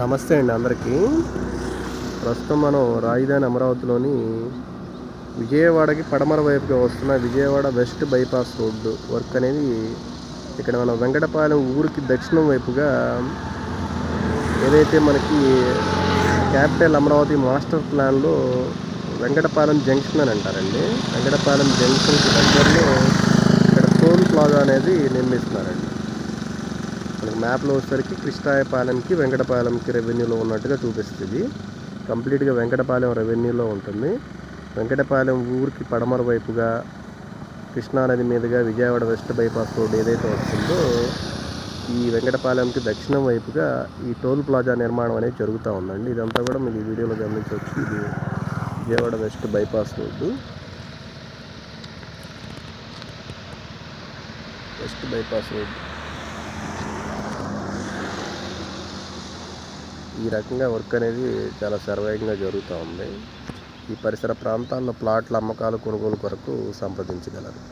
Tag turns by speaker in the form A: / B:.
A: నమస్తే అండి అందరికీ. ప్రస్తుతం మనం రాజధాని అమరావతిలోని విజయవాడకి పడమర వైపుగా వస్తున్న Vijayawada west bypass road work అనేది ఇక్కడ మనం వెంకటపాలెం ఊరికి దక్షిణం వైపుగా ఏదైతే మనకి క్యాపిటల్ అమరావతి మాస్టర్ ప్లాన్లో వెంకటపాలెం జంక్షన్ అని అంటారండి. వెంకటపాలెం జంక్షన్కి దగ్గరలో ఇక్కడ టోల్ ప్లాజా అనేది నిర్మిస్తున్నారండి. మనకి మ్యాప్లో వచ్చేసరికి కృష్ణాయపాలెంకి వెంకటపాలెంకి రెవెన్యూలో ఉన్నట్టుగా చూపిస్తుంది. కంప్లీట్గా వెంకటపాలెం రెవెన్యూలో ఉంటుంది. వెంకటపాలెం ఊరికి పడమర వైపుగా కృష్ణానది మీదుగా విజయవాడ వెస్ట్ బైపాస్ రోడ్ ఏదైతే వస్తుందో ఈ వెంకటపాలెంకి దక్షిణం వైపుగా ఈ టోల్ ప్లాజా నిర్మాణం అనేది జరుగుతూ ఉందండి. ఇదంతా కూడా మీరు ఈ వీడియోలో గమనించవచ్చు. ఇది Vijayawada west bypass road. West bypass road. ఈ రకంగా వర్క్ అనేది చాలా సర్వేగంగా జరుగుతూ ఉంది. ఈ పరిసర ప్రాంతాల్లో ప్లాట్ల అమ్మకాలు కొనుగోలు కొరకు సంప్రదించగలరు.